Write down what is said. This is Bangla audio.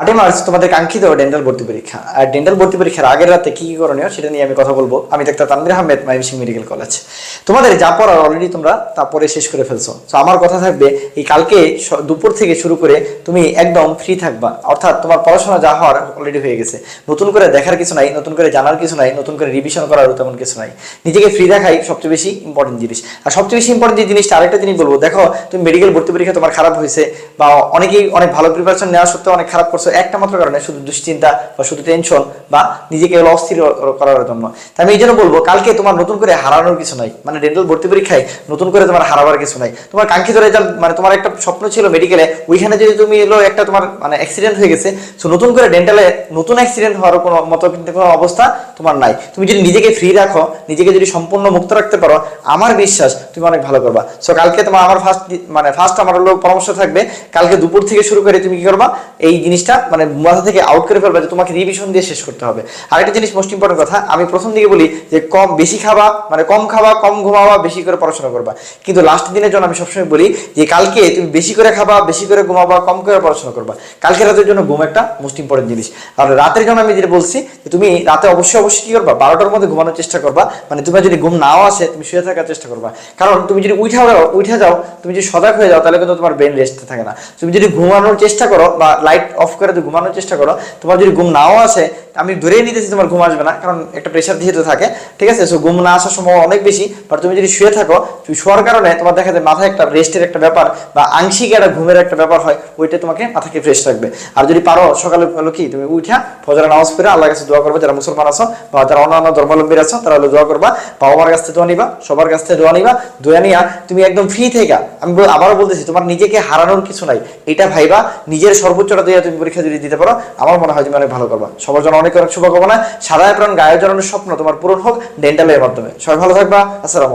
আটই মার্চ তোমাদের কাঙ্ক্ষিত ডেন্টাল ভর্তি পরীক্ষা। আর ডেন্টাল ভর্তি পরীক্ষার আগের রাতে কি কি করণীয় সেটা নিয়ে আমি কথা বলব। আমি doctor Tanvir Ahmed Mymensingh medical college. তোমাদের যা পড়ার অলরেডি তোমরা তা পরে শেষ করে ফেলছো। তো আমার কথা থাকবে এই কালকে দুপুর থেকে শুরু করে তুমি একদম ফ্রি থাকবা। অর্থাৎ তোমার পড়াশোনা যা হওয়ার অলরেডি হয়ে গেছে। নতুন করে দেখার কিছু নাই, নতুন করে জানার কিছু নাই, নতুন করে রিভিশন করার তেমন কিছু নাই। নিজেকে ফ্রি রাখাই সবচেয়ে বেশি ইম্পর্টেন্ট জিনিস। আর সবচেয়ে বেশি ইম্পর্টেন্ট যে জিনিসটা আরেকটা জিনিস বলব। দেখো, তুমি মেডিকেল ভর্তি পরীক্ষা তোমার খারাপ হয়েছে বা অনেকেই অনেক ভালো প্রিপারেশন নেওয়া সত্ত্বেও অনেক খারাপ করছ। একটা মাত্র কারণে শুধু দুশ্চিন্তা বা শুধু টেনশন বা নিজেকে অস্থির করার জন্য। তাই আমি এই জন্য বলব, কালকে তোমার নতুন করে হারানোর কিছু নাই। মানে ডেন্টাল ভর্তি পরীক্ষায় নতুন করে তোমার হারাবার কিছু নাই। তোমার কাঙ্ক্ষিত রেজাল্ট মানে তোমার একটা স্বপ্ন ছিল মেডিকেলে ওইখানে যদি তুমি এলো একটা তোমার মানে অ্যাক্সিডেন্ট হয়ে গেছে সো নতুন করে ডেন্টালে নতুন অ্যাক্সিডেন্ট হওয়ার কোনো মতো কিন্তু কোনো অবস্থা তোমার নাই। তুমি যদি নিজেকে ফ্রি রাখো, নিজেকে যদি সম্পূর্ণ মুক্ত রাখতে পারো, আমার বিশ্বাস তুমি অনেক ভালো করবা। সো কালকে তোমার আমার ফার্স্ট মানে ফার্স্ট আমার হলো পরামর্শ থাকবে, কালকে দুপুর থেকে শুরু করে তুমি কি করবা? এই জিনিসটা মানে মাথা থেকে আউট করে ফেলবা যে তোমাকে রিভিশন দিয়ে শেষ করতে হবে। আরেকটা জিনিস মোস্ট ইম্পর্টেন্ট কথা, আমি প্রথম দিকে বলি যে কম বেশি খাবা মানে কম খাবা, কম ঘুমাবা, বেশি করে পড়াশোনা করবা। কিন্তু লাস্ট দিনের জন্য আমি সবসময় বলি যে কালকে তুমি বেশি করে খাবা, বেশি করে ঘুমাবা, কম করে পড়াশোনা করবা। কালকে রাতের জন্য ঘুম একটা মোস্ট ইম্পর্টেন্ট জিনিস। আর রাতের জন্য আমি যেটা বলছি যে তুমি রাতে অবশ্যই অবশ্যই কি করবা? বারোটার মধ্যে ঘুমানোর চেষ্টা করবা। মানে তোমার যদি ঘুম নাও আসে, তুমি শুয়ে থাকার চেষ্টা করবা। কারণ তুমি যদি উঠে উঠে যাও, তুমি যদি সজাগ হয়ে যাও, তাহলে কিন্তু তোমার ব্রেন রেস্টে থাকে না। তুমি যদি ঘুমানোর চেষ্টা করো বা লাইট অফ করে তুমি ঘুমানোর চেষ্টা করো। তোমার যদি ঘুম নাও আসে আমি ধরেই নিতেছি, তোমার ঘুম আসবে না, কারণ একটা প্রেশার যেহেতু থাকে, ঠিক আছে? সো ঘুম না আসার সময় অনেক বেশি বাট তুমি যদি শুয়ে থাকো, তুমি শোয়ার কারণে তোমার দেখা যায় মাথায় একটা রেস্টের একটা ব্যাপার বা আংশিক একটা ঘুমের একটা ব্যাপার হয়, ওইটা তোমাকে মাথাকে ফ্রেশ রাখবে। আর যদি পারো, সকালে হলো কি, তুমি উঠা ফজরের নামাজ পড়ে আল্লাহর কাছে দোয়া করবে, যারা মুসলমান আছো বা যারা অন্যান্য ধর্মাবলম্বী আছো, তারা হলো দোয়া করবা। বাবা মার কাছ থেকে দোয়া নিবা, সবার কাছ থেকে দোয়া নিবা, দোয়া নিয়া তুমি একদম ফ্রি থেকে। আমি আবারও বলতেছি, তোমার নিজেকে হারানোর কিছু নাই। এটা ভাইবা, নিজের সর্বোচ্চটা দিয়ে তুমি পরীক্ষা যদি দিতে পারো, আমার মনে হয় তুমি অনেক ভালো করবা। সবার জন্য অনেক অনেক শুভকামনা। সাদা প্রাণ গায়ে জড়ানোর স্বপ্ন তোমার পূরণ হোক ডেন্টালের মাধ্যমে। সবাই ভালো থাকবা। আসসালামু